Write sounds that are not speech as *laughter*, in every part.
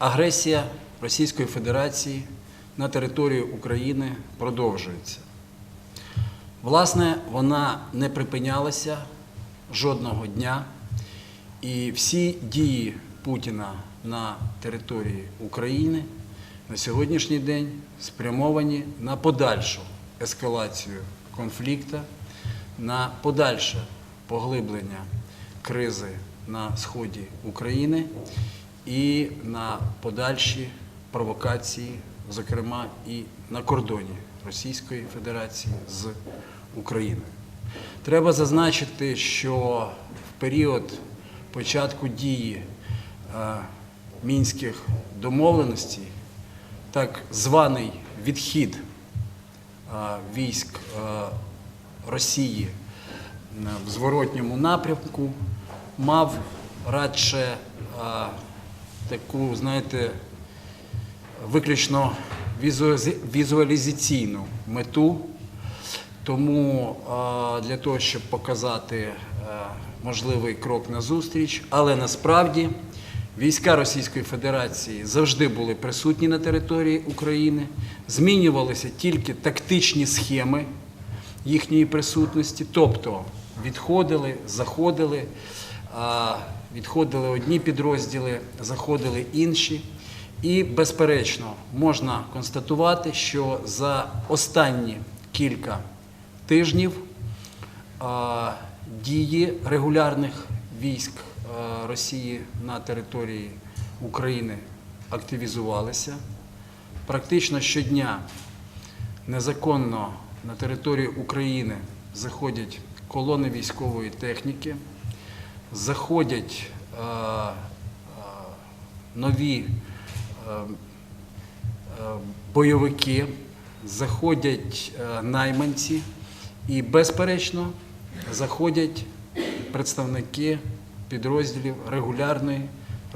агресія Російської Федерації на територію України продовжується. Власне, вона не припинялася жодного дня, і всі дії Путіна на території України на сьогоднішній день спрямовані на подальшу ескалацію конфлікту, на подальше поглиблення кризи на сході України і на подальші провокації, зокрема і на кордоні Російської Федерації з Україною. Треба зазначити, що в період початку дії е, мінських домовленостей так званий відхід е, військ е, Росії в зворотньому напрямку мав радше таку, знаєте, виключно візуалізаційну мету. Тому для того, щоб показати е, можливий крок назустріч, але насправді війська Російської Федерації завжди були присутні на території України, змінювалися тільки тактичні схеми їхньої присутності, тобто відходили, заходили, відходили одні підрозділи, заходили інші. І, безперечно, можна констатувати, що за останні кілька тижнів дії регулярних військ Росії на території України активізувалися. Практично щодня незаконно на територію України заходять колони військової техніки, заходять е, е, нові е, бойовики, заходять найманці і, безперечно, заходять представники підрозділів регулярної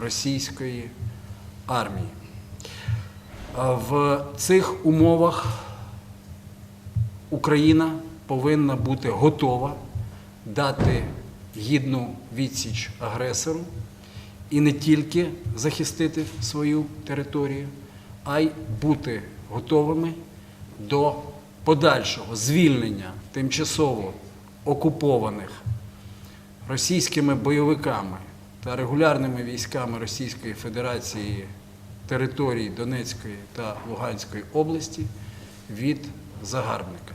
російської армії. В цих умовах Україна повинна бути готова дати гідну відсіч агресору і не тільки захистити свою територію, а й бути готовими до подальшого звільнення тимчасово окупованих російськими бойовиками та регулярними військами Російської Федерації територій Донецької та Луганської області від загарбника.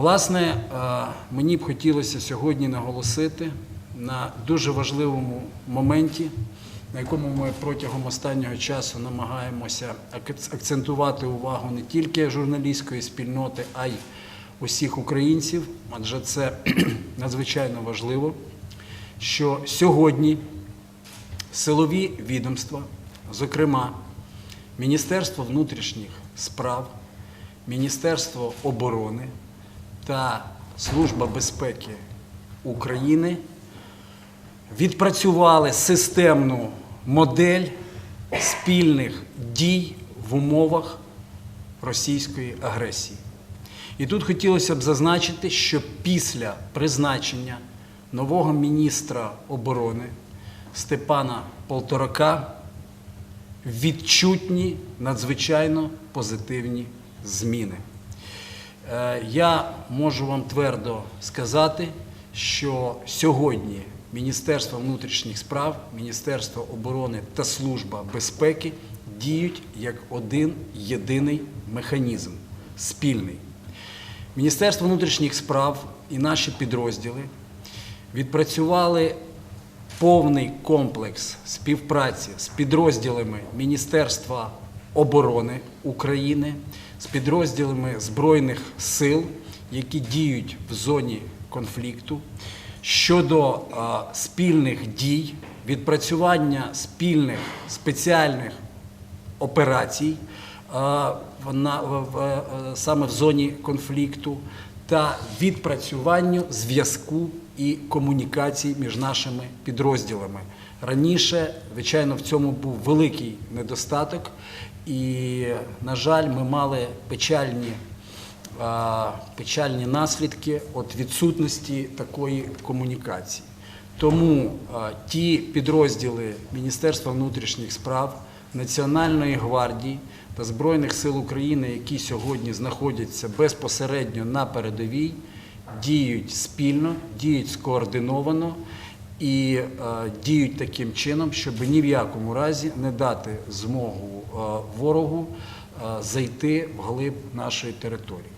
Власне, е, мені б хотілося сьогодні наголосити на дуже важливому моменті, на якому ми протягом останнього часу намагаємося акцентувати увагу не тільки журналістської спільноти, а й усіх українців, адже це *clears throat* надзвичайно важливо, що сьогодні силові відомства, зокрема Міністерство внутрішніх справ, Міністерство оборони та Служба безпеки України відпрацювали системну модель спільних дій в умовах російської агресії. І тут хотілося б зазначити, що після призначення нового міністра оборони Степана Полторака відчутні надзвичайно позитивні зміни. Е, Я можу вам твердо сказати, що сьогодні Міністерство внутрішніх справ, Міністерство оборони та Служба безпеки діють як один єдиний механізм спільний. Міністерство внутрішніх справ і наші підрозділи відпрацювали повний комплекс співпраці з підрозділами Міністерства оборони України, з підрозділами Збройних сил, які діють в зоні конфлікту, щодо а, спільних дій, відпрацювання спільних спеціальних операцій в- е, саме в зоні конфлікту та відпрацюванню зв'язку і комунікацій між нашими підрозділами. Раніше, звичайно, в цьому був великий недостаток, і, на жаль, ми мали печальні печальні наслідки від відсутності такої комунікації. Тому ті підрозділи Міністерства внутрішніх справ, Національної гвардії та Збройних сил України, які сьогодні знаходяться безпосередньо на передовій, діють спільно, діють скоординовано і діють таким чином, щоб ні в якому разі не дати змогу ворогу е, зайти в глиб нашої території.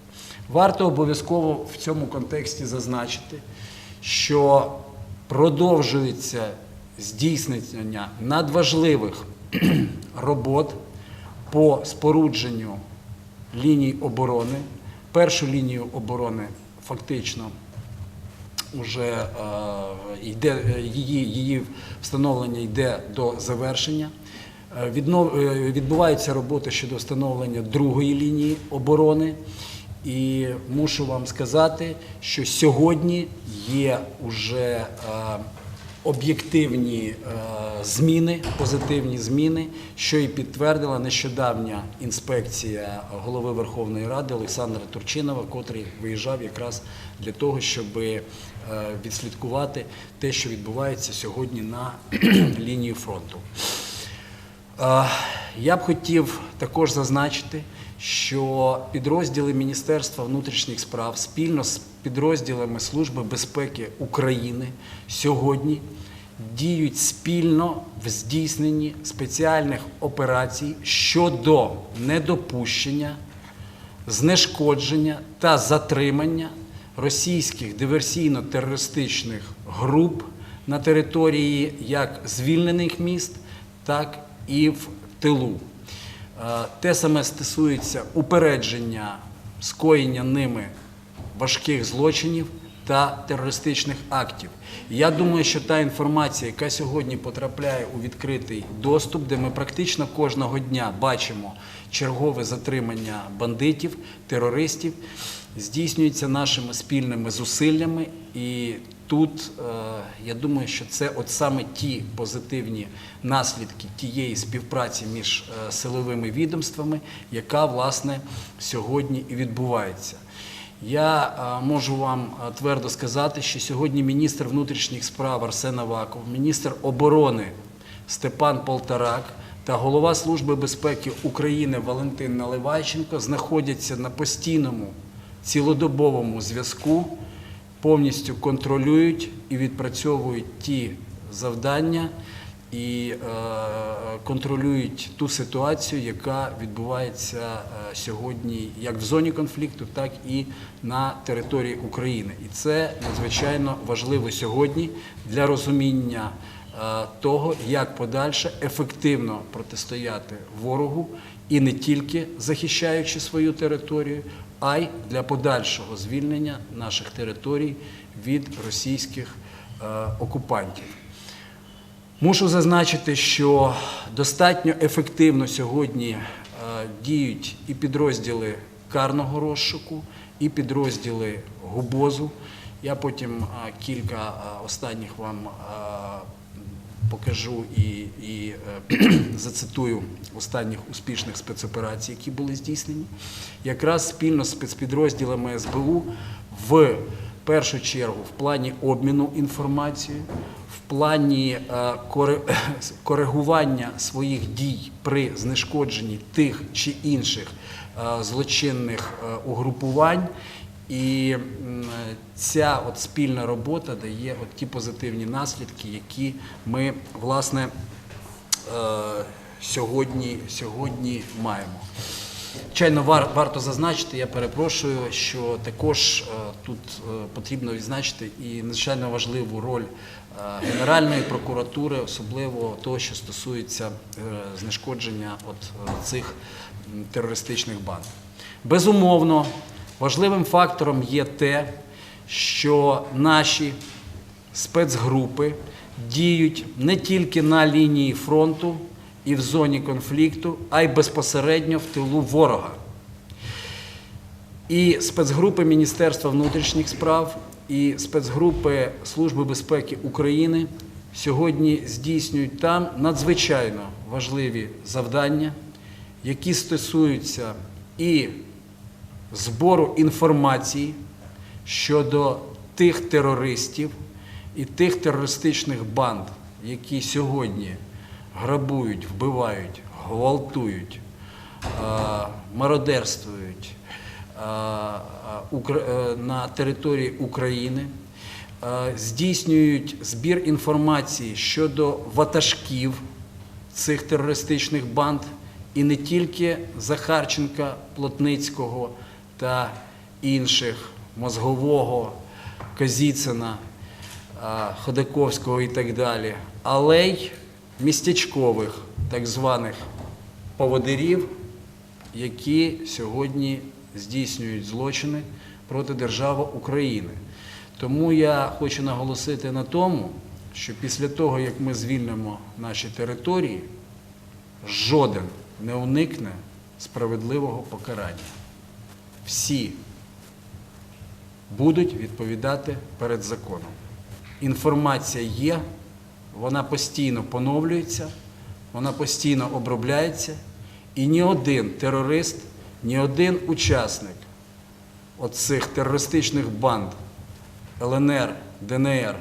Варто обов'язково в цьому контексті зазначити, що продовжується здійснення надважливих *clears throat* робот по спорудженню ліній оборони. Першу лінію оборони фактично вже е, йде, е, її, її встановлення йде до завершення. Е, віднов- е, відбуваються роботи щодо встановлення другої лінії оборони. І мушу вам сказати, що сьогодні є вже е, об'єктивні зміни, позитивні зміни, що і підтвердила нещодавня інспекція голови Верховної Ради Олександра Турчинова, котрий виїжджав якраз для того, щоб відслідкувати те, що відбувається сьогодні на *clears throat* лінії фронту. Я б хотів також зазначити, що підрозділи Міністерства внутрішніх справ спільно з підрозділами Служби безпеки України сьогодні діють спільно в здійсненні спеціальних операцій щодо недопущення, знешкодження та затримання російських диверсійно-терористичних груп на території як звільнених міст, так і в тилу. Е, Те саме стосується упередження скоєння ними важких злочинів та терористичних актів. Я думаю, що та інформація, яка сьогодні потрапляє у відкритий доступ, де ми практично кожного дня бачимо чергове затримання бандитів, терористів, здійснюється нашими спільними зусиллями. І тут е, я думаю, що це от саме ті позитивні наслідки тієї співпраці між е, силовими відомствами, яка власне сьогодні і відбувається. Я е, можу вам твердо сказати, що сьогодні міністр внутрішніх справ Арсен Аваков, міністр оборони Степан Полторак та голова Служби безпеки України Валентин Наливайченко знаходяться на постійному цілодобовому зв'язку, повністю контролюють і відпрацьовують ті завдання і е, контролюють ту ситуацію, яка відбувається е, сьогодні як в зоні конфлікту, так і на території України. І це надзвичайно важливо сьогодні для розуміння е, того, як подальше ефективно протистояти ворогу і не тільки захищаючи свою територію, а й для подальшого звільнення наших територій від російських е, окупантів. Мушу зазначити, що достатньо ефективно сьогодні е, діють і підрозділи карного розшуку, і підрозділи ГУБОЗу. Я потім е, кілька останніх вам покажу і, і е, *clears throat* зацитую останніх успішних спецоперацій, які були здійснені. Якраз спільно з спецпідрозділами СБУ в першу чергу в плані обміну інформацією, в плані е, *clears throat* коригування своїх дій при знешкодженні тих чи інших е, злочинних угрупувань. І ця от спільна робота дає от ті позитивні наслідки, які ми власне е, сьогодні, сьогодні маємо. Звичайно, вар, варто зазначити, я перепрошую, що також е, тут е, потрібно відзначити і надзвичайно важливу роль Генеральної прокуратури, особливо того, що стосується знешкодження от, цих терористичних банд. Безумовно, важливим фактором є те, що наші спецгрупи діють не тільки на лінії фронту і в зоні конфлікту, а й безпосередньо в тилу ворога. І спецгрупи Міністерства внутрішніх справ, і спецгрупи Служби безпеки України сьогодні здійснюють там надзвичайно важливі завдання, які стосуються і збору інформації щодо тих терористів, і тих терористичних банд, які сьогодні грабують, вбивають, гвалтують, е, мародерствують е, е, на території України, здійснюють збір інформації щодо ватажків цих терористичних банд, і не тільки Захарченка, Плотницького та інших Мозгового, Козіцина, Ходаковського і так далі, але й містечкових так званих поводирів, які сьогодні здійснюють злочини проти держави України. Тому я хочу наголосити на тому, що після того, як ми звільнимо наші території, жоден не уникне справедливого покарання. Всі будуть відповідати перед законом. Інформація є, вона постійно поновлюється, вона постійно обробляється, і ні один терорист, ні один учасник оцих терористичних банд ЛНР, ДНР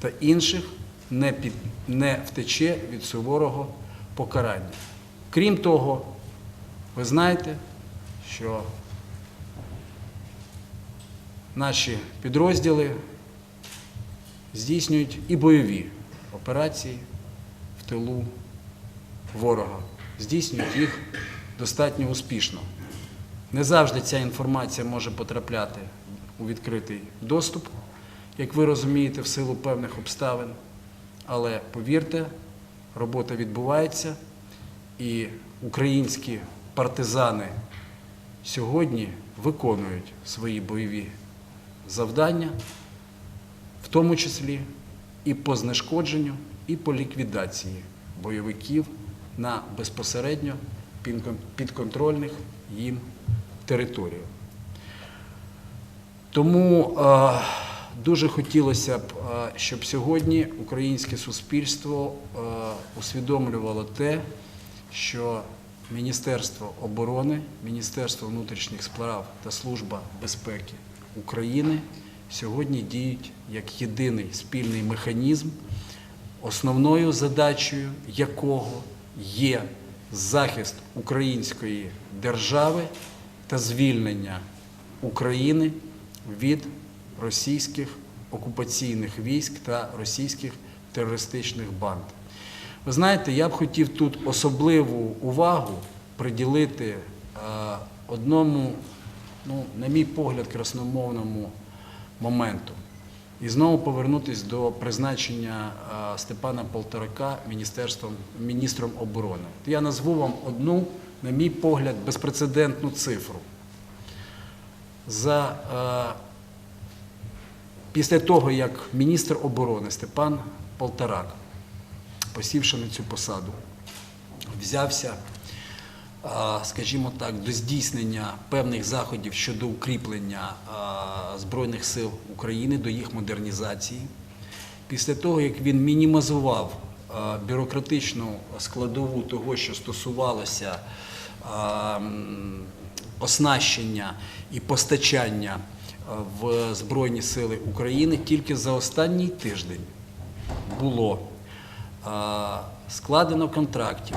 та інших не, під, не втече від суворого покарання. Крім того, ви знаєте, що наші підрозділи здійснюють і бойові операції в тилу ворога. Здійснюють їх достатньо успішно. Не завжди ця інформація може потрапляти у відкритий доступ, як ви розумієте, в силу певних обставин. Але повірте, робота відбувається, і українські партизани сьогодні виконують свої бойові завдання, в тому числі і по знешкодженню, і по ліквідації бойовиків на безпосередньо підконтрольних їм територіях. Тому е, дуже хотілося б, е, щоб сьогодні українське суспільство е, усвідомлювало те, що Міністерство оборони, Міністерство внутрішніх справ та Служба безпеки України сьогодні діють як єдиний спільний механізм, основною задачею якого є захист української держави та звільнення України від російських окупаційних військ та російських терористичних банд. Ви знаєте, я б хотів тут особливу увагу приділити е, одному, ну, на мій погляд, красномовному моменту. І знову повернутися до призначення е, Степана Полторака міністерством, міністром оборони. Я назву вам одну, на мій погляд, безпрецедентну цифру. За, е, після того, як міністр оборони Степан Полторак, посівши на цю посаду, взявся, скажімо так, до здійснення певних заходів щодо укріплення Збройних сил України, до їх модернізації. Після того, як він мінімізував бюрократичну складову того, що стосувалося оснащення і постачання в Збройні Сили України, тільки за останній тиждень було складено контрактів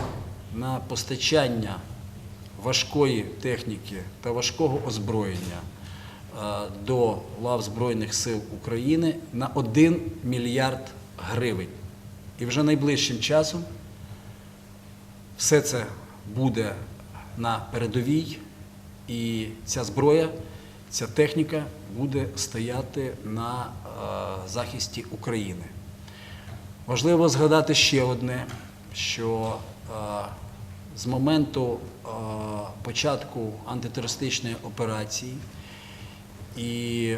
на постачання важкої техніки та важкого озброєння е, до лав Збройних сил України на 1 мільярд гривень. І вже найближчим часом все це буде на передовій, і ця зброя, ця техніка буде стояти на е, захисті України. Важливо згадати ще одне, що е, з моменту е, початку антитерористичної операції. І е,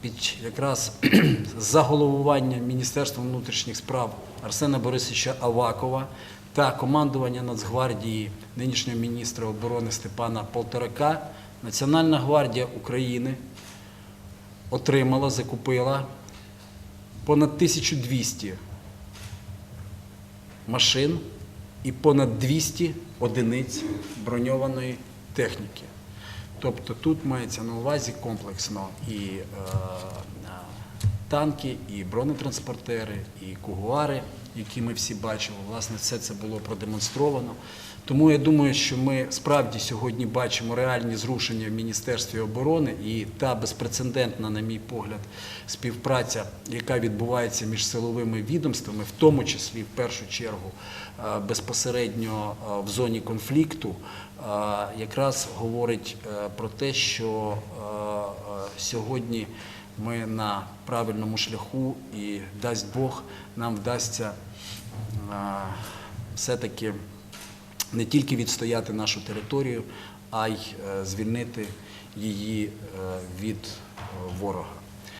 під якраз *clears throat* за головування Міністерства внутрішніх справ Арсена Борисовича Авакова та командування Нацгвардії нинішнього міністра оборони Степана Полторака Національна гвардія України отримала, закупила понад 1200 машин і понад 200 одиниць броньованої техніки. Тобто тут мається на увазі комплексно і е, танки, і бронетранспортери, і кугуари, які ми всі бачили. Власне, все це було продемонстровано. Тому я думаю, що ми справді сьогодні бачимо реальні зрушення в Міністерстві оборони і та безпрецедентна, на мій погляд, співпраця, яка відбувається між силовими відомствами, в тому числі в першу чергу е, безпосередньо е, в зоні конфлікту, е, якраз говорить про те, що сьогодні ми на правильному шляху і дасть Бог нам вдасться е, все-таки не тільки відстояти нашу територію, а й е, звільнити її е, від е, ворога.